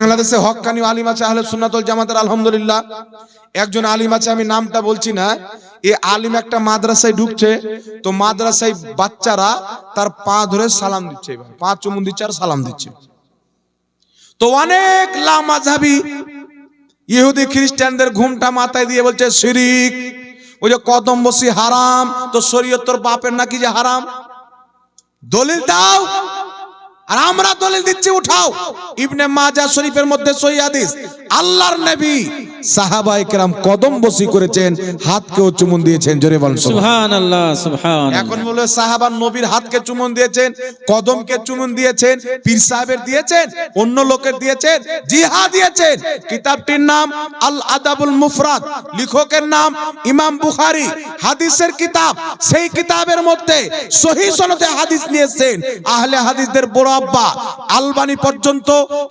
বাংলাদেশে হক্কানি আলিম আছে, আহলে সুন্নাতুল জামাতের আলহামদুলিল্লাহ। একজন আলিম আছে, আমি নামটা বলছি না। এ আলিম একটা মাদ্রাসায় ঢুকছে, তো মাদ্রাসায় বাচ্চারা তার পা ধরে সালাম দিচ্ছে পা চুমুন দিচ্ছে আর সালাম দিচ্ছে। তো অনেক লামাঝাবি ইহুদি খ্রিস্টানদের ঘুমটা মাথায় দিয়ে বলছে, শিরিক। ওই যে কদম বসি হারাম, তো শরীয়ত তোর বাপের নাকি যে হারাম? দলিল দাও। আর আমরা দলিল দিচ্ছি উঠাও। ইবনে মাজা শরীফের মধ্যে সহি হাদিস। আল্লাহর নবী সাহাবায়ে কেরাম কদম বসি করেছেন হাতকেও চুমুন দিয়েছেন জোরে বলেন সুবহান। সুবহানাল্লাহ এখন বলে সাহাবার নবীর হাতকে চুমুন দিয়েছেন কদমকে চুমুন দিয়েছেন পীর সাহেবের দিয়েছেন অন্য লোকের দিয়েছেন জিহা দিয়েছেন। কিতাবটির নাম আল আদাবুল মুফরাদ লেখকের নাম ইমাম বুখারী। হাদিসের কিতাব সেই কিতাবের মধ্যে সহি সনদে হাদিস নিয়েছেন। আহলে হাদিসদের বড় আব্বা আলবানি পর্যন্ত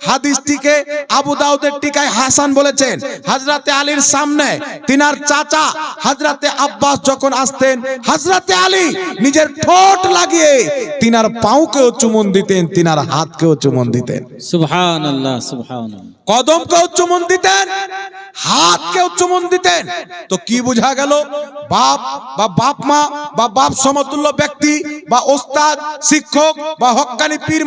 হাদিসটিকে আবু দাউদের টিকায় হাসান বলেছেন। হাজরাতে আলীর সামনে তিনার চাচা হাজরাতে আব্বাস যখন আসতেন হাজরাতে আলী নিজের ঠোঁট লাগিয়ে তিনার পাউকেও চুমন দিতেন তিনার হাতকেও চুমন দিতেন। সুবহান আল্লাহ সুবহান কদমকেও চুমন দিতেন হাতকেও চুমন দিতেন। তো কি বোঝা গেল? বাপ বা বাপ মা বা বাপ সমতুল্য ব্যক্তি বা ওস্তাদ শিক্ষক বা হক্কানি পীর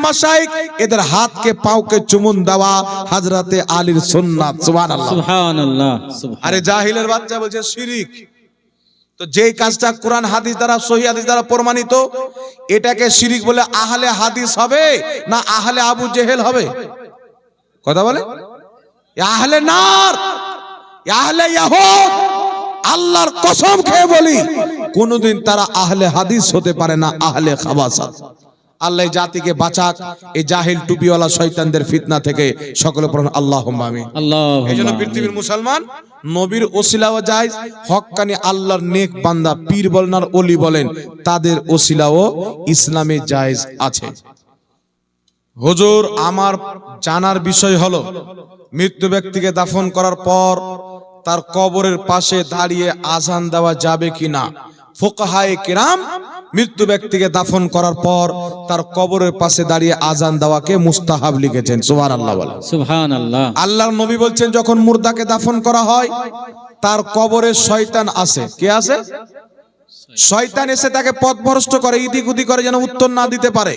এদের হাতকে চুমুন দেওয়া হাজরাতে আলীর সুন্নাত সুবহানাল্লাহ। সুবহান আরে জাহিলের বাচ্চা বলছে শিরিক। তো যেই কাজটা কোরআন হাদিস দ্বারা সহি হাদিস দ্বারা প্রমাণিত এটাকে শিরিক বলে আহলে হাদিস হবে না আহলে আবু জেহেল হবে? কথা বলে? আহলে নার আহলে ইয়াহুদ আল্লাহর কসম খেয়ে বলি কোনোদিন তারা আহলে হাদিস হতে পারে না আহলে খাবাসাত। আল্লাহ জাতিকে বাঁচাক। এই জাহিল টুপিওয়ালা শয়তানদের ফিতনা থেকে সকলে পড়ুন। আল্লাহ আল্লাহ এই জন্য পৃথিবীর মুসলমান নবীর ওসিলাও যায় হক্কানি আল্লাহর নেক বান্দা পীর বলেন আর অলি বলেন তাদের ওসিলাও ইসলামে জায়েজ আছে। হুজুর আমার জানার বিষয় হলো মৃত্যু ব্যক্তিকে দাফন করার পর তার কবরের পাশে দাঁড়িয়ে আজান দেওয়া যাবে কিনা? ফোকাহায়ে কিরাম মৃত্যু ব্যক্তিকে দাফন করার পর তার কবরের পাশে দাঁড়িয়ে আজান দেওয়াকে মুস্তাহাব লিখেছেন। সুবহান আল্লাহ আল্লাহর নবী বলছেন যখন মুর্দাকে দাফন করা হয় তার কবরে শয়তান আসে। কে আসে? শয়তান এসে তাকে পথভ্রষ্ট করে ইদিক উদি করে যেন উত্তর না দিতে পারে।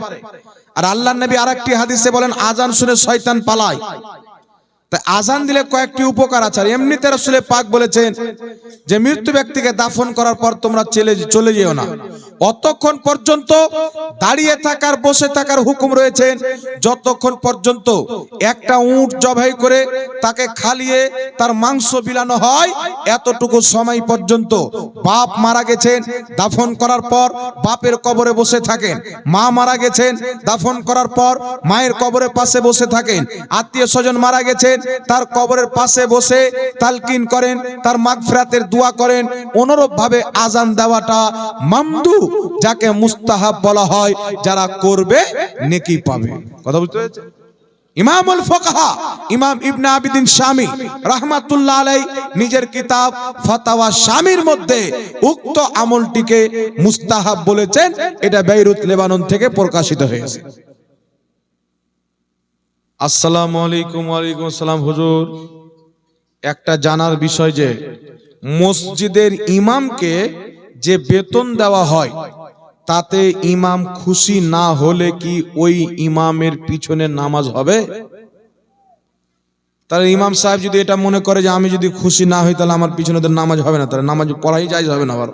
আর আল্লাহর নবী আরেকটি হাদিসে বলেন আজান শুনে শয়তান পালায়। তাই আজান দিলে কয়েকটি উপকার আছে। এমনিতে রাসূলে পাক বলেছেন যে, মৃত্যু ব্যক্তিকে দাফন করার পর তোমরা চলে চলে যেও না। অতক্ষণ পর্যন্ত দাঁড়িয়ে থাকার, বসে থাকার হুকুম রয়েছেন যতক্ষণ পর্যন্ত একটা উট জবাই করে তাকে খালিয়ে তার মাংস বিলানো হয়, এতটুকু সময় পর্যন্ত বাপ মারা গেছেন, দাফন করার পর বাপের কবরে বসে থাকেন। মা মারা গেছেন, দাফন করার পর মায়ের কবরের পাশে বসে থাকেন। আত্মীয় স্বজন মারা গেছেন তার কবরের পাশে বসে তালকিন করেন, তার মাগফিরাতের দোয়া করেন অনুরূপ ভাবে আজান দেওয়াটা মামদু, যাকে মুস্তাহাব বলা হয়, যারা করবে, নেকি পাবে। কথা বুঝতে পেরেছে ইমামুল ফকাহা, ইমাম ইবনে আবিদিন শামী, রাহমাতুল্লাহ আলাই নিজের কিতাব ফাতাওয়া শামীর মধ্যে উক্ত আমলটিকে মুস্তাহাব বলেছেন, এটা বেইরুত লেবানন থেকে প্রকাশিত হয়েছে। আসসালামু আলাইকুম, ওয়ালাইকুম আসসালাম, হুজুর। একটা জানার বিষয় যে, মসজিদের ইমামকে যে বেতন দেওয়া হয়, তাতে ইমাম খুশি না হলে কি ওই ইমামের পিছনে নামাজ হবে? তাহলে ইমাম সাহেব যদি এটা মনে করে যে, আমি যদি খুশি না হই, তাহলে আমার পিছনে ওদের নামাজ হবে না, তাহলে নামাজ পড়াই যাই হবে না আবার।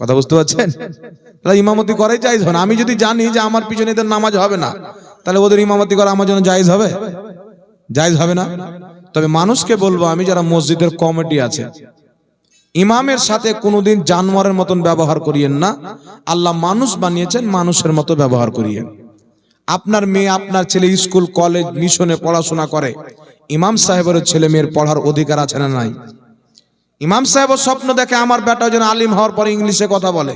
কথা বুঝতে পারছেন? তাহলে ইমামতি করাই জায়েজ হবে না। আমি যদি জানি যে, আমার পিছনে নামাজ হবে না তাহলে ওদের ইমামতি করা আমার জন্য জায়েজ হবে? জায়েজ হবে না? তবে মানুষকে বলব, আমি যারা মসজিদের কমিটি আছে, ইমামের সাথে কোনোদিন জানোয়ারের মতন ব্যবহার করিয়েন না। আল্লাহ মানুষ বানিয়েছেন, মানুষের মতো ব্যবহার করিয়েন। আপনার মেয়ে, আপনার ছেলে স্কুল, কলেজ, মিশনে পড়াশোনা করে, ইমাম সাহেবের ছেলে মেয়ের পড়ার অধিকার আছে না নাই? ইমাম সাহেব স্বপ্ন দেখে আমার বেটা যেন আলিম হওয়ার পরে ইংলিশে কথা বলে।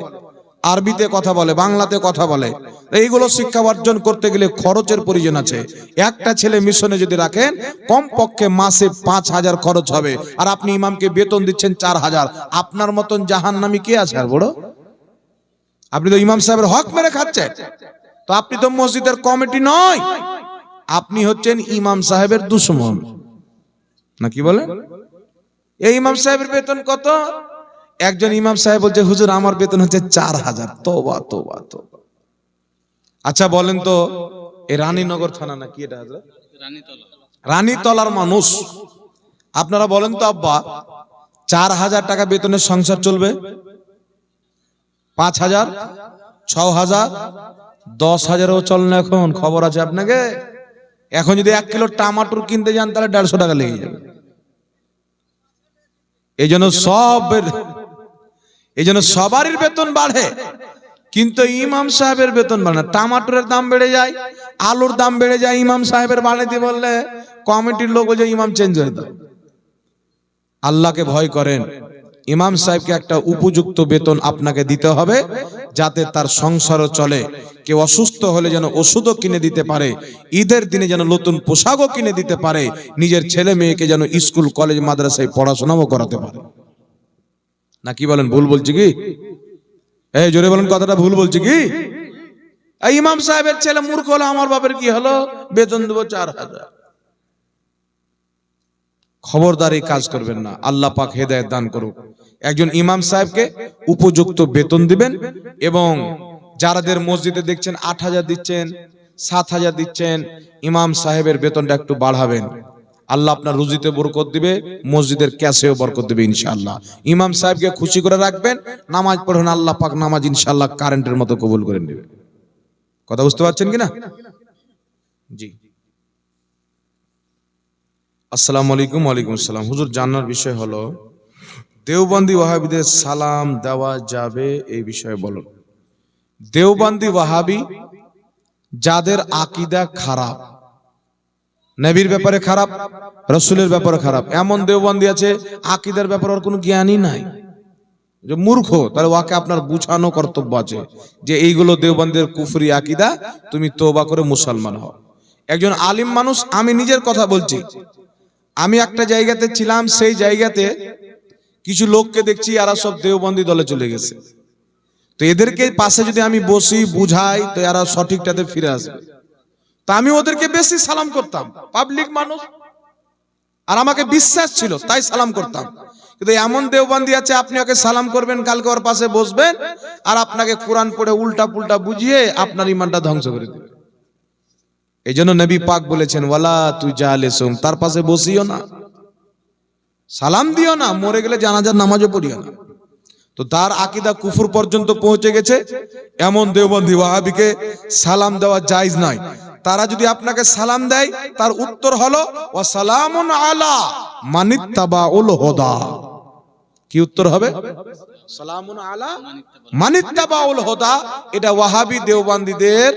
আরবিতে কথা বলে, বাংলাতে কথা বলে। এইগুলো শিক্ষা অর্জন করতে গেলে খরচের প্রয়োজন আছে। একটা ছেলে মিশনে যদি রাখেন, কমপক্ষে মাসে পাঁচ হাজার খরচ হবে। আর আপনি ইমামকে বেতন দিচ্ছেন চার হাজার। আপনার মতন জাহান নামি কে আছে আর বড়? আপনি তো ইমাম সাহেবের হক মেরে খাচ্ছেন। তো আপনি তো মসজিদের কমিটি নয়। আপনি হচ্ছেন ইমাম সাহেবের দুশ্মন। না কি বলে? এই ইমাম সাহেবের বেতন কত? একজন ইমাম সাহেব বলছে, হুজুর, আমার বেতন হচ্ছে চার হাজার। তোবা তোবা তোবা আচ্ছা বলেন তো এই রানীনগর থানা না কি এটা, হাজরা? রানীতলার মানুষ। আপনারা বলেন তো, আব্বা, চার হাজার টাকা বেতনের সংসার চলবে? পাঁচ হাজার? ছ হাজার? দশ হাজারও চল না এখন, খবর আছে আপনাকে? এখন যদি এক কিলো টমাটোর কিনতে যান, তাহলে দেড়শো টাকা লেগে যাবে। এই জন্য সব এই জন্য সবারই বেতন বাড়ে। কিন্তু ইমাম সাহেবের বেতন বাড়ে না। টমাটোরের দাম বেড়ে যায়, আলুর দাম বেড়ে যায়, ইমাম সাহেবের বাড়ে দিয়ে বললে কমিটির লোক বলছে ইমাম চেঞ্জ হয়ে দাও আল্লাহকে ভয় করেন। ইমাম সাহেবকে একটা উপযুক্ত বেতন আপনাকে দিতে হবে, যাতে তার সংসারও চলে। কেউ অসুস্থ হলে যেন ওষুধও কিনে দিতে পারে, ঈদের দিনে যেন নতুন পোশাকও কিনে দিতে পারে, নিজের ছেলে মেয়েকে যেন স্কুল, কলেজ, মাদ্রাসায় পড়াশোনাও করাতে পারে। না কি বলেন, ভুল বলছি কি? এই জোরে বলেন, কথাটা ভুল বলছি কি? ইমাম সাহেবের ছেলে মূর্খ হলো, আমার বাপের কি হলো? বেতন দেবো চার হাজার। খবরদারি কাজ করবেন না, আল্লাহ পাক হেদায়ত দান করুক। একজন ইমাম সাহেবকে উপযুক্ত বেতন দিবেন এবং যারাদের মসজিদে দেখছেন আট হাজার দিচ্ছেন, সাত হাজার দিচ্ছেন, ইমাম সাহেবের বেতনটা একটু বাড়াবেন। আল্লাহ আপনার রুজিতে বরকত দিবে, মসজিদের ক্যাশেও বরকত দিবে ইনশাআল্লাহ। ইমাম সাহেবকে খুশি করে রাখবেন, নামাজ পড়ুন আল্লাহ পাক নামাজ ইনশাআল্লাহ কারেন্টের মতো কবুল করে নেবে। কথা বুঝতে পারছেন কিনা? জি। আসসালামু আলাইকুম, ওয়ালাইকুম আসসালাম। হুজুর, জানার বিষয় হলো, দেওবন্দি ওয়াহাবিদের সালাম দেওয়া যাবে এই বিষয়ে বলুন। দেওবন্দি ওয়াহাবি যাদের আকিদা খারাপ নবীর ব্যাপারে খারাপ, রসুলের ব্যাপারে খারাপ। এমন দেওবন্দি আছে, আকিদার ব্যাপারে ওর কোনো জ্ঞানই নাই। যে মূর্খ, তাহলে ওকে আপনার বুঝানো কর্তব্য আছে যে এইগুলো দেওবন্দের কুফরি আকিদা, তুমি তোবা করে মুসলমান হও। একজন আলিম মানুষ, আমি নিজের কথা বলছি। আমি একটা জায়গাতে ছিলাম, সেই জায়গাতে কিছু লোককে দেখছি, এরা সব দেওবন্দি দলে চলে গেছে। তো এদেরকে পাশে যদি আমি বসি, বুঝাই, তো এরা সঠিকটাতে ফিরে আসবে। তা আমি ওদেরকে বেশি সালাম করতাম। পাবলিক মানুষ। আর আমাকে বিশ্বাস ছিল, তাই সালাম করতাম। কিন্তু এমন দেওবান্দি আছে, আপনি ওকে সালাম করবেন, কালকে ওর পাশে বসবেন, আর আপনাকে কোরআন পড়ে উল্টা পুল্টা বুঝিয়ে আপনার ইমানটা ধ্বংস করে দেবে। এই জন্য নবী পাক বলেছেন, ওয়ালা তুই জালে সোম তার পাশে বসিও না। সালাম দিও না, মরে গেলে জানাজার নামাজও পড়িও না। তো তার আকিদা কুফুর পর্যন্ত পৌঁছে গেছে। এমন দেওবন্দি ওয়াহাবিকে সালাম দেওয়া জায়েজ নয়। তারা যদি আপনাকে সালাম দেয় তার উত্তর হলো ওয়া সালামুন আলা মানিত্তাবাউল হুদা। কি উত্তর হবে? সালামুন আলা মানিত্তাবাউল হুদা এটা ওয়াহাবি দেওবন্দীদের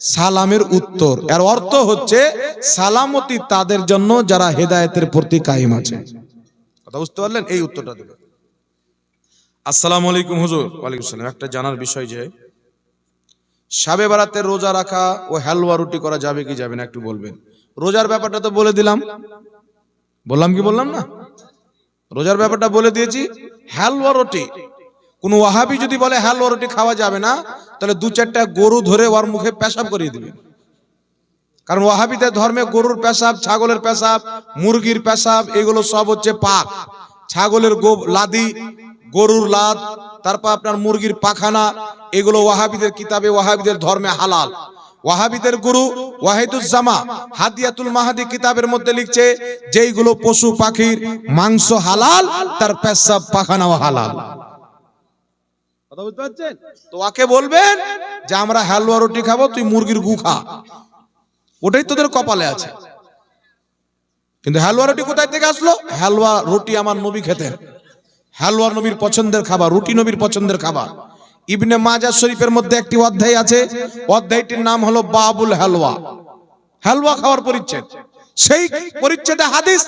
সালামের উত্তর। এর অর্থ হচ্ছে সালামতি তাদের জন্য যারা হেদায়েতের প্রতি কায়েম আছে। কথা বুঝতে পারলেন? এই উত্তরটা দেবে। আসসালামু আলাইকুম হুজুর। ওয়ালাইকুম সালাম। একটা জানার বিষয় যে সাবে বারাতে রোজা রাখা ও হালুয়া রুটি করা যাবে কি যাবে না একটু বলবেন। রোজার ব্যাপারটা তো বলে দিলাম। বললাম কি বললাম না? রোজার ব্যাপারটা বলে দিয়েছি, হালুয়া রুটি। কোন ওয়াহাবি যদি বলে হালুয়া রুটি খাওয়া যাবে না, তাহলে দু চারটা গরু ধরে ওর মুখে পেশাব করিয়ে দিবেন কারণ ওয়াহাবিদের ধর্মে গরুর পেশাব, ছাগলের পেশাব, মুরগির পেশাব, এগুলো সব হচ্ছে পাক ছাগলের গো লাদি গরুর লাদ, তারপর আপনার মুরগির পাখানা, এগুলো ওয়াহাবিদের কিতাবে, ওয়াহাবিদের ধর্মে হালাল। ওয়াহাবিদের গুরু ওয়াহিদুজ্জামা হাদিয়াতুল মাহাদি কিতাবের মধ্যে লিখছে, যেইগুলো পশু পাখির মাংস হালাল, তার পেশাব পাখানাও হালাল। তো বলবেন যে, আমরা রুটি খাব, তুই মুরগির গু খা। ওটাই তোদের কপালে আছে। কিন্তু হালুয়া রুটি কোথায় থেকে আসলো? হালুয়া রুটি আমার নবী খেতেন। হালুয়া নবীর পছন্দের খাবার রুটি নবীর পছন্দের খাবার ইবনে মাজা শরীফের মধ্যে একটি অধ্যায় আছে অধ্যায়টির নাম হলো বাবুল হালুয়া হালুয়া খাওয়ার পরিচ্ছেদ সেই পরিচ্ছেদে হাদিস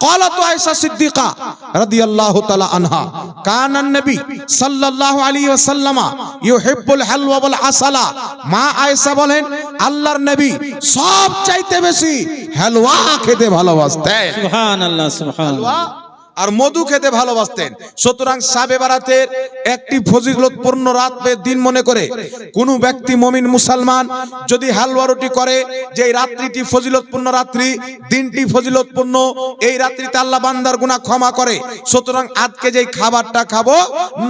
قالت عائشة صديقة رضي الله تعالى عنها كان النبي صلى الله عليه وسلم يحب الحلوى والعسل মা আয়েশা বলেন আল্লাহর নবী সব চাইতে বেশি হালুয়া খেতে ভালোবাসতেন সুবহান আল্লাহ সুবহান হালুয়া আর মধু খেতে ভালোবাসতেন। সুতরাং সাবে বারাতের একটি ফজিলতপূর্ণ রাত দিন মনে করে, কোন ব্যক্তি মমিন মুসলমান যদি হালুয়া রুটি করে যে রাত্রিটি ফজিলতপূর্ণ রাত্রি, দিনটি ফজিলতপূর্ণ এই রাত্রিতে আল্লাহ বান্দার গুনাহ ক্ষমা করে। সুতরাং আজকে যেই খাবারটা খাব,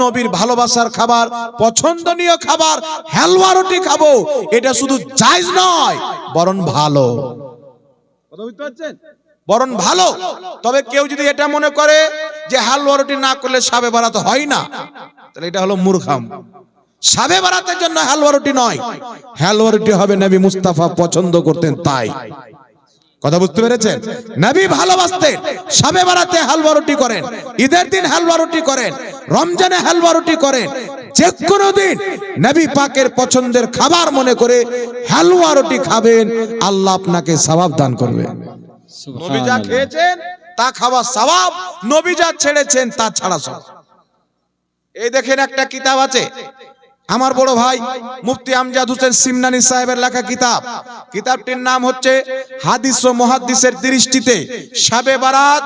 নবীর ভালোবাসার খাবার, পছন্দনীয় খাবার, হালুয়া রুটি খাব, এটা শুধু জায়েজ নয়, বরং ভালো। কথা বুঝতে পারছেন? বরং ভালো। তবে কেউ যদি এটা মনে করে যে হালুয়া রুটি না করলে সাবে বারাত হয় না, তাহলে এটা হলো মূর্খাম। সাবে বারাতের জন্য হালুয়া রুটি নয়। হালুয়া রুটি হবে নবী মুস্তাফা পছন্দ করতেন তাই। কথা বুঝতে পেরেছেন? নবী ভালোবাসতেন সাবে বারাতে হালুয়া রুটি করেন, ঈদের দিন হালুয়া রুটি করেন, রমজানে হালুয়া রুটি করেন, যে কোনো দিন নবী পাকের পছন্দের খাবার মনে করে হালুয়া রুটি খাবেন, আল্লাহ আপনাকে সওয়াব দান করবে। নবী যা খেয়েছেন, তা খাওয়া নবী যা ছেড়েছেন, তা ছাড়া সব। এই দেখেন একটা কিতাব আছে। আমার বড় ভাই মুফতি আমজাদ হোসেন সিমনানি সাহেবের লেখা কিতাব। কিতাবটির নাম হচ্ছে হাদিস ও মহাদিসের দৃষ্টিতে সাবে বারাত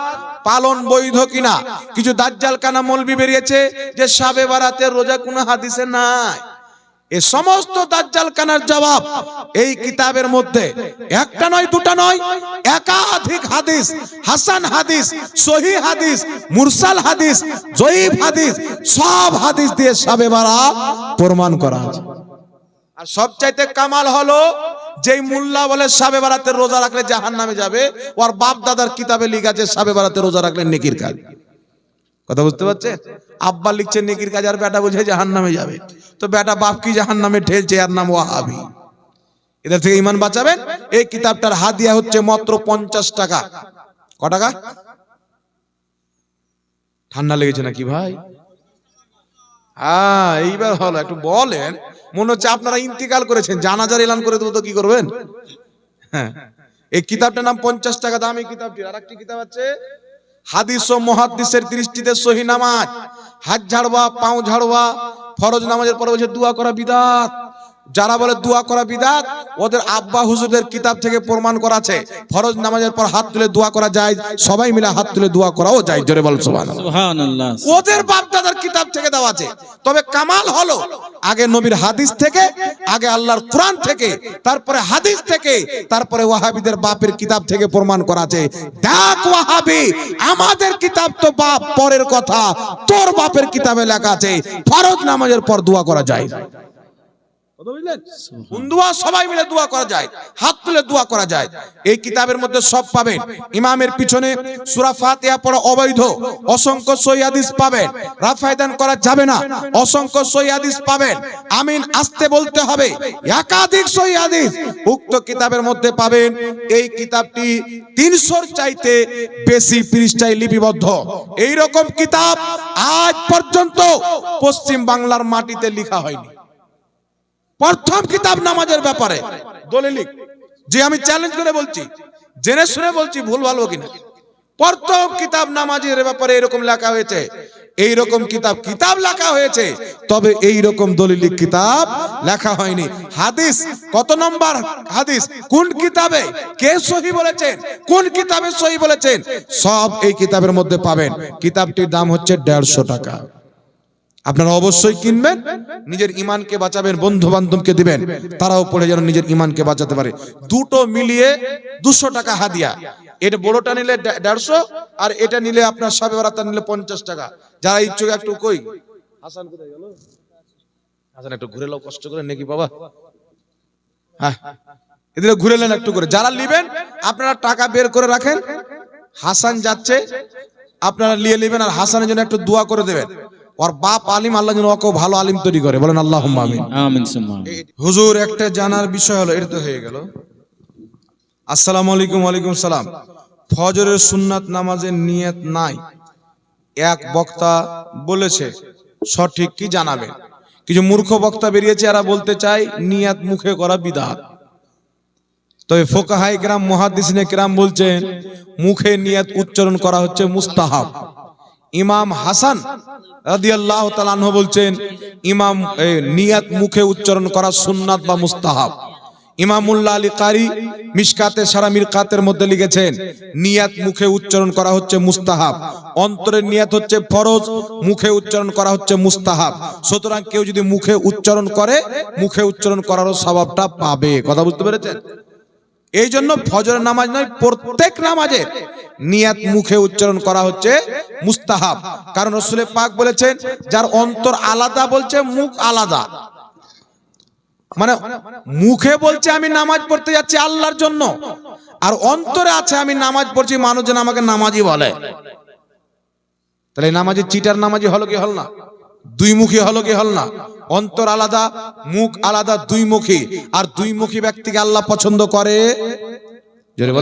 পালন বৈধ কিনা। কিছু দাজ্জাল কানা মলবি বেরিয়েছে যে সাবে বারাতের রোজা কোনো হাদিসে নাই। এ সমস্ত দাজ্জাল কানার জবাব এই কিতাবের মধ্যে। একটা নয়, দুটা নয়, একাধিক হাদিস, হাসান হাদিস, সহি হাদিস, মুরসাল হাদিস, জয়ীফ হাদিস, সব হাদিস দিয়ে সাবে বারা প্রমাণ করা আছে। আর সবচাইতে কামাল হলো যেই মুল্লা বলে, সাবে বারাতে রোজা রাখলে জাহান নামে যাবে। ওর বাপ দাদার কিতাবে লিখা আছে, সাবে বারাতে রোজা রাখলে নেকির কাজ। কথা বুঝতে পারছে আব্বা লিখছে, নেকির কাজ আর বেটা বুঝে জাহান নামে যাবে। তো বেটা বাপ কি জাহান নামে ঠেলছে? আর নাম ওয়াহাবি। এদের থেকে ইমান বাঁচাবেন? এই কিতাবটার হাদিয়া হচ্ছে মাত্র পঞ্চাশ টাকা। ক টাকা? ঠান্ডা লেগেছে নাকি ভাই? হ্যাঁ এইবার হলো একটু বলেন। মনে হচ্ছে আপনারা ইন্তিকাল করেছেন। জানাজার এলান করে দেবো তো কি করবেন? হ্যাঁ। এই কিতাবটার নাম পঞ্চাশ টাকা। দাম কিতাবটি। আর একটি কিতাব আছে। হাদিস ও মহাদিসের দৃষ্টিতে সহি নামাজ। হাত ঝাড়বা, পাও ঝাড়বা, ফরজ নামাজের পরে বলছে দোয়া করা বিদাত। যারা বলে দোয়া করা বিদাত ওদের আব্বা হুজুরদের কিতাব থেকে প্রমাণ করা আছে। ফরজ নামাজের পর হাত তুলে দোয়া করা যায় সবাই মিলে হাত তুলে দোয়া করাও যায় জোরে বল সুবহানাল্লাহ। সুবহানাল্লাহ ওদের বাপ দাদার কিতাব থেকে দেওয়া আছে। তবে কামাল হলো আগে নবীর হাদিস থেকে আগে আল্লাহর কোরআন থেকে তারপরে হাদিস থেকে তারপরে ওয়াহাবিদের বাপের কিতাব থেকে প্রমাণ করা আছে। দেখ ওয়াহাবি আমাদের কিতাব তো বাপ পরের কথা তোর বাপের কিতাবে লেখা আছে। ফরজ নামাজের পর দোয়া করা যায়। কথা বুঝলেন? দোয়া সবাই মিলে দোয়া করা যায়। হাত তুলে দোয়া করা যায়। এই কিতাবের মধ্যে সব পাবেন। ইমামের পিছনে সূরা ফাতিহা পড়া অবৈধ। অসংখ্য সহি হাদিস পাবেন। রাফায়দান করা যাবে না। অসংখ্য সহি হাদিস পাবেন। আমিন আসতে বলতে হবে। একাধিক সহি হাদিস উক্ত কিতাবের মধ্যে পাবেন। এই কিতাবটি তিনশোর চাইতে বেশি পৃষ্ঠায় লিপিবদ্ধ। এই রকম কিতাব আজ পর্যন্ত পশ্চিম বাংলার মাটিতে লেখা হয়নি। প্রথম কিতাব নামাজের ব্যাপারে। দলিলিক। যে আমি চ্যালেঞ্জ করে বলছি। জেনে শুনে বলছি ভুল ভালো কিনা? প্রথম কিতাব নামাজের ব্যাপারে এরকম লেখা হয়েছে। এই রকম কিতাব কিতাব লেখা হয়েছে তবে এই রকম দলিলিক কিতাব লেখা হয়নি। হাদিস কত নম্বর হাদিস? কোন কিতাবে? কে সহি বলেছেন? কোন কিতাবে সহি বলেছেন? সব এই কিতাবের মধ্যে পাবেন। কিতাবটির দাম হচ্ছে দেড়শো টাকা। আপনারা অবশ্যই কিনবেন, নিজের ইমানকে বাঁচাবেন বন্ধু বান্ধবকে দিবেন, তারাও পড়ে যেন নিজের ইমানকে বাঁচাতে পারে। দুটো মিলিয়ে দুশো টাকা হাদিয়া। এটা বড়টা নিলে দেড়শো, আর এটা নিলে আপনার সাবে বারাতা নিলে পঞ্চাশ টাকা। যারা ইচ্ছুক একটু কই? হাসান হাসান, একটু ঘুরে কষ্ট করে নাকি বাবা। হ্যাঁ। ঘুরে নেন একটু করে। যারা নিবেন, আপনারা টাকা বের করে রাখেন। হাসান যাচ্ছে, আপনারা নিয়ে নেবেন, আর হাসানের জন্য একটু দোয়া করে দেবেন। ওর বাপ আলিম আল্লাহ যেন ওকে ভালো আলিম তৈরি করে। বলেন আল্লাহ। হুজুর একটা জানার বিষয় হলো এটা তো হয়ে গেল। আসসালামু আলাইকুম ওয়ালাইকুম সালাম। ফজরের সুন্নাত নামাজের নিয়ত নাই। এক বক্তা বলেছে সঠিক কি জানাবে? কিছু মূর্খ বক্তা বেরিয়েছে এরা বলতে চায় নিয়াত মুখে করা বিদাত। তবে ফোকাহাই গ্রাম মহাদিসিনে গ্রাম বলছেন মুখে নিয়াত উচ্চারণ করা হচ্ছে মুস্তাহাব। ইমাম হাসান রাদিয়াল্লাহু তাআলা আনহু বলছেন, ইমাম নিয়াত মুখে উচ্চারণ করা সুন্নাত বা মুস্তাহাব। ইমামুল্লাহ আলী কারি মিসকাতে সারা মিরকাতের মধ্যে লিখেছেন, নিয়াত মুখে উচ্চারণ করা হচ্ছে মুস্তাহাব। অন্তরের নিয়াত হচ্ছে ফরজ, মুখে উচ্চারণ করা হচ্ছে মুস্তাহাব। সুতরাং কেউ যদি মুখে উচ্চারণ করে, মুখে উচ্চারণ করারও স্বভাবটা পাবে। কথা বুঝতে পেরেছেন? এই জন্য ফজরের নামাজ নয়, প্রত্যেক নামাজে নিয়াত মুখে উচ্চারণ করা হচ্ছে মুস্তাহাব। কারণ রসুলে পাক বলেছেন, যার অন্তর আলাদা বলছে, মুখ আলাদা। মানে মুখে বলছে, আমি নামাজ পড়তে যাচ্ছি আল্লাহর জন্য। আর অন্তরে আছে, আমি নামাজ পড়ছি, মানুষজন আমাকে নামাজি বলে। তাহলে নামাজি চিটার নামাজি হলো কি হল না? দুই মুখী হলো কি হল না? অন্তর আলাদা, মুখ আলাদা দুই মুখী। আর দুই মুখী ব্যক্তিকে আল্লাহ পছন্দ করে? জোরে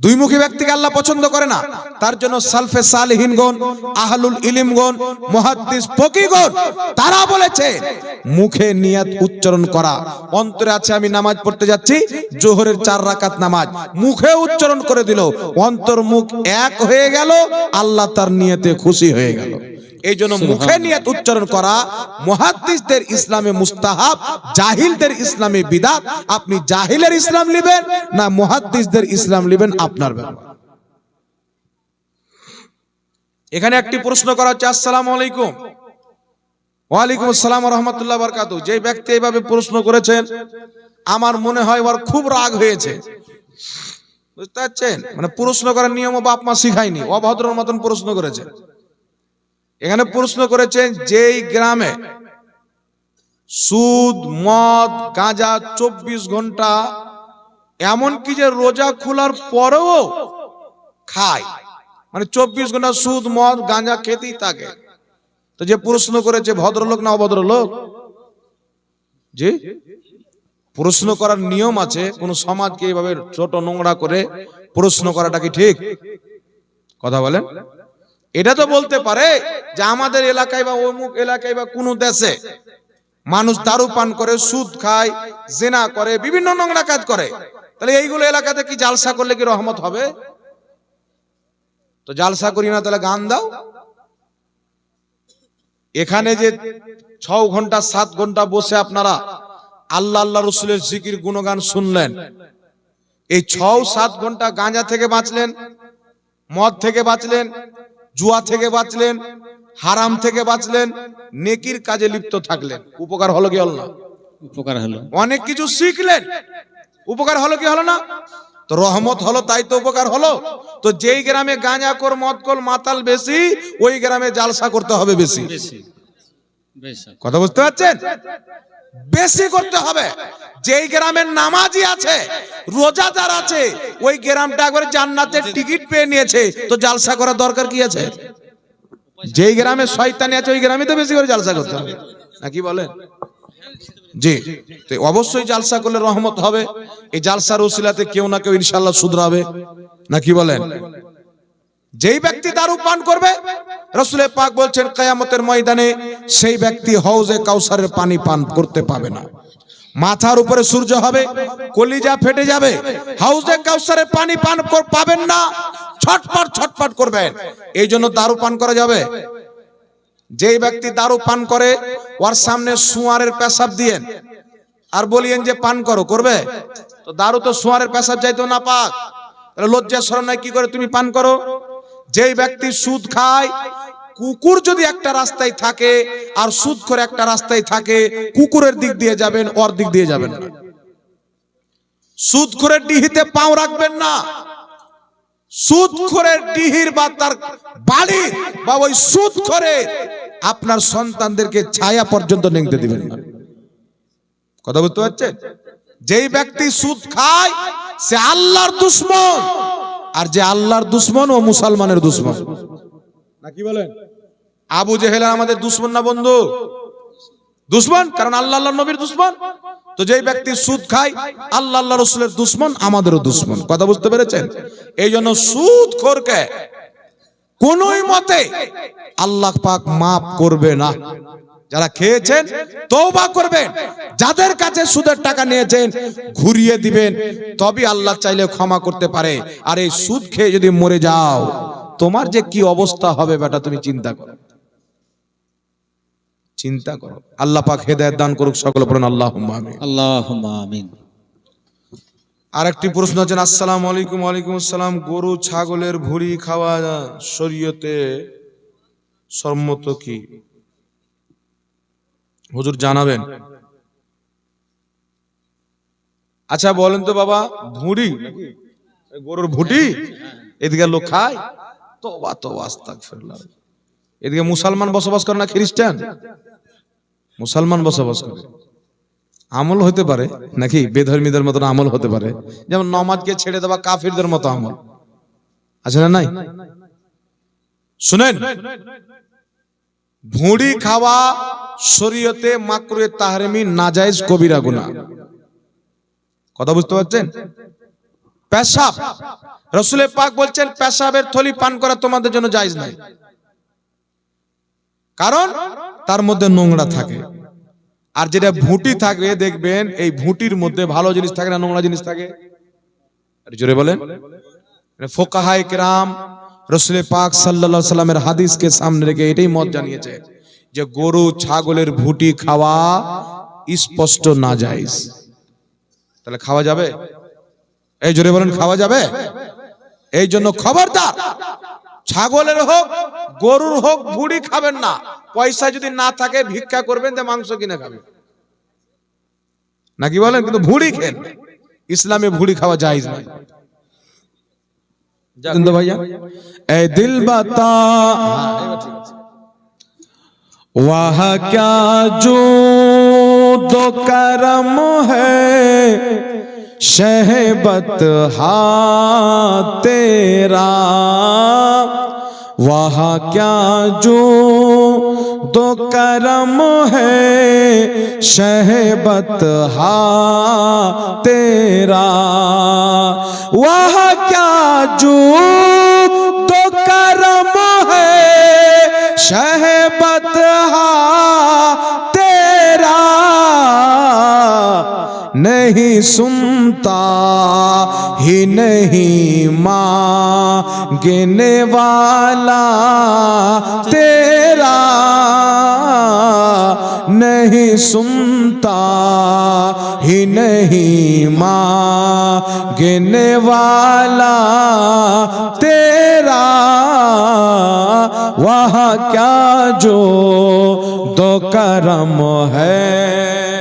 দুই মুখী ব্যক্তিকে আল্লাহ পছন্দ করে না? তার জন্য সালফে সালহীনগণ আহলুল ইলিমগণ মুহাদ্দিস ফকিগণ তারা বলেছে, মুখে নিয়াত উচ্চারণ করা। অন্তরে আছে আমি নামাজ পড়তে যাচ্ছি, জোহরের চার রাকাত নামাজ। মুখে উচ্চারণ করে দিল, অন্তর মুখ এক হয়ে গেল, আল্লাহ তার নিয়তে খুশি হয়ে গেল। এই জন্য মুখে নিয়ত উচ্চারণ করা মুহাদ্দিসদের ইসলামে মুস্তাহাব জাহিলদের ইসলামে বিদাত আপনি জাহিলের ইসলাম নেবেন না মুহাদ্দিসদের ইসলাম নেবেন আপনার ব্যাপার। এখানে একটি প্রশ্ন করা হচ্ছে আসসালামু আলাইকুম। ওয়ালাইকুম আসসালাম রহমতুল্লাহ বরকাতু। যে ব্যক্তি এইভাবে প্রশ্ন করেছেন আমার মনে হয় ওর খুব রাগ হয়েছে। বুঝতে পারছেন? মানে প্রশ্ন করার নিয়ম বাপ মা শিখায়নি অভদ্রর মতন প্রশ্ন করেছে। এখানে প্রশ্ন করেছেন যেই গ্রামে সুদ, মদ, গাঁজা চব্বিশ ঘণ্টা, এমন কি যে রোজা খোলার পরেও খায়? মানে চব্বিশ ঘণ্টা সুদ, মদ, গাঁজা খেতেই থাকে। তো যে প্রশ্ন করেছে, ভদ্রলোক না অভদ্রলোক? জি? প্রশ্ন করার নিয়ম আছে, কোন সমাজকে এইভাবে ছোট নোংরা করে প্রশ্ন করাটা কি ঠিক? কথা বলেন। এটা তো বলতে পারে যে আমাদের এলাকায় বা অমুক এলাকায় বা কোনো দেশে মানুষ দারু পান করে, সুদ খায়, জেনা করে, বিভিন্ন নোংরা কাজ করে। তাহলে এইগুলো এলাকাতে কি জালসা করলে কি রহমত হবে? তো জালসা করি না, তাহলে গান দাও। এখানে যে ছ ঘণ্টা, সাত ঘণ্টা বসে আপনারা আল্লাহ আল্লাহ রসুলের জিকির, গুণগান শুনলেন। এই ছ সাত ঘণ্টা গাঁজা থেকে বাঁচলেন, মদ থেকে বাঁচলেন জুয়া থেকে বাঁচলেন হারাম থেকে বাঁচলেন নেকির কাজে লিপ্ত থাকলেন। উপকার হলো কি হলো না? উপকার হলো। অনেক কিছু শিখলেন। উপকার হলো কি হলো না? তো রহমত হলো তাই তো উপকার হলো। তো যেই গ্রামে গাঁজা কর মদ কল মাতাল বেশি ওই গ্রামে জালসা করতে হবে বেশি। কথা বুঝতে পারছেন? বেশি করতে হবে। যেই গ্রামের নামাজি আছে, রোজাদার আছে, ওই গ্রামটা একবার জান্নাতের টিকিট পেয়ে নিয়েছে। তো জালসা করার দরকার কি আছে? যেই গ্রামে শয়তানি আছে, ওই গ্রামে তো বেশি করে জালসা করতে হবে। নাকি বলেন? জি, তো অবশ্যই জালসা করলে রহমত হবে। এই জালসার ওসিলাতে কেউ না কেউ ইনশাল্লাহ শুধরাবে। নাকি বলেন? যেই ব্যক্তি দারু পান করবে, রসুলের পাক বলছেন, কায়ামতের ময়দানে সেই ব্যক্তি হৌজে কাউসারের পানি পান করতে পাবে না। মাথার উপরে সূর্য হবে, কলিজা ফেটে যাবে হাউজে কাউসারের পানি পান পাবেন না, ছটপট ছটপট করবেন। এই জন্য দারু পান করা যাবে। যেই ব্যক্তি দারু পান করে, ওর সামনে সুয়ারের পেশাব দিয়েন আর বলিয়েন যে, পান করো, করবে? তো দারু তো সুয়ারের পেশাব যাইতো না পাক। লজ্জা শরম নাই, কি করে তুমি পান করো? যেই ব্যক্তি সুদ খায়, কুকুর যদি একটা রাস্তায় থাকে আর সুদ করে একটা রাস্তায় থাকে, কুকুরের দিক দিয়ে যাবেন, ওর দিক দিয়ে যাবেন না। সুদ করে ডিহিতে পাও রাখবেন না। সুদ করে ডিহির বা তার বাড়ির বা ওই সুদ করে আপনার সন্তানদেরকে ছায়া পর্যন্ত নেংতে দিবেন না। কথা বুঝতে পারছেন? যেই ব্যক্তি সুদ খায়, সে আল্লাহর দুশ্মন। আর যে আল্লাহর দুশ্মন ও মুসলমানের দুশ্মন। নাকি বলেন? আবু জেহেল আমাদের দুশ্মন না বন্ধু? দুশ্মন? কারণ আল্লাহ আল্লাহ নবীর দুশ্মন। তো যেই ব্যক্তি সুদ খায় আল্লাহ আল্লাহ রসুলের দুশ্মন আমাদেরও দুশ্মন। কথা বুঝতে পেরেছেন? এই জন্য সুদ খোরকে কোনই মতে আল্লাহ পাক মাফ করবে না। যারা খেয়েছেন তওবা করবেন। যাদের কাছে সুদের টাকা নিয়েছেন ঘুরিয়ে দিবেন। তবে আল্লাহ চাইলে ক্ষমা করতে পারে। আর এই সুদ খেয়ে যদি মরে যাও তোমার যে কি অবস্থা হবে বেটা তুমি চিন্তা করো। চিন্তা করো। আল্লাহ পাক হেদায়েত দান করুক সকল পড়ুন আল্লাহ আমিন। আল্লাহ আমিন। আরেকটি প্রশ্ন আছেন আসসালামু আলাইকুম ওয়ালাইকুম আসসালাম। গরু ছাগলের ভুড়ি খাওয়া শরীয়তে সম্মত কি? হুজুর জানাবেন। আচ্ছা বলেন তো বাবা, ভুঁড়ি? গরুর ভুটি? এদিকে লোক খায়? এদিকে মুসলমান বসবাস করে না খ্রিস্টান? মুসলমান বসবাস করে। আমল হতে পারে, নাকি বেধর্মীদের মতন আমল হতে পারে? যেমন নমাজকে ছেড়ে দেওয়া কাফিরদের মতো আমল। আছে না নাই? শুনেন। ভুঁড়ি খাওয়া শরীয়তে মাকরুয়ে তাহরিমি নাজায়েজ কবিরা গুনাহ। কথা বুঝতে পারছেন? পেশাব। রসুলের পাক বলছেন, পেশাবের থলি পান করা তোমাদের জন্য জায়েজ নাই। কারণ তার মধ্যে নোংরা থাকে। আর যেটা ভুঁটি থাকবে, দেখবেন, এই ভুঁটির মধ্যে ভালো জিনিস থাকে না নোংরা জিনিস থাকে? জোরে বলেন। ফোকাহায় কেরাম রসুল পাক সাল্লাল্লাহু সাল্লামের হাদিসকে সামনে রেখে এটাই মত জানিয়েছে যে গরু, ছাগলের ভুটি খাওয়া স্পষ্ট না জায়েজ তাহলে খাওয়া যাবে? এই জোরে বলেন, খাওয়া যাবে? এই জন্য খবরদার, ছাগলের হোক, গরুর হোক, ভুড়ি খাবেন না। পয়সা যদি না থাকে, ভিক্ষা করবেন, তো মাংস কিনে খাবেন নাকি বলেন? কিন্তু ভুড়ি খেন। ইসলামে ভুড়ি খাওয়া জায়েজ নয়। زندہ بھیا اے دل بتا۔ وہ ہاں کیا جو دو کرم ہے۔ شہبت ہاں تیرا۔ وہا کیا جو دو کرم ہے۔ شہبت ہاں تیرا۔ وہ জু نہیں سنتا، ہی نہیں ماں، گنے والا تیرا نہیں سنتا، ہی نہیں ماں، گنے والا تیرا۔ وہاں کیا جو دو کرم ہے؟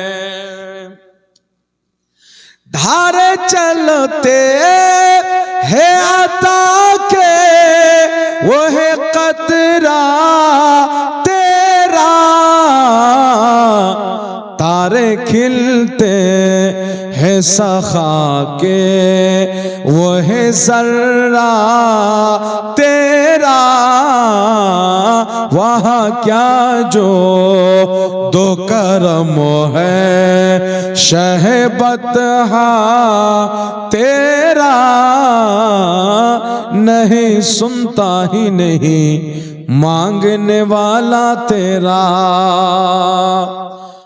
धारे चलते है आता के वो है कतरा तेरा तारे खिलते سخا کے وہ سرا تیرا۔ وہاں کیا جو دو کرم ہے، شہبت ہاں تیرا۔ نہیں سنتا ہی نہیں، مانگنے والا تیرا۔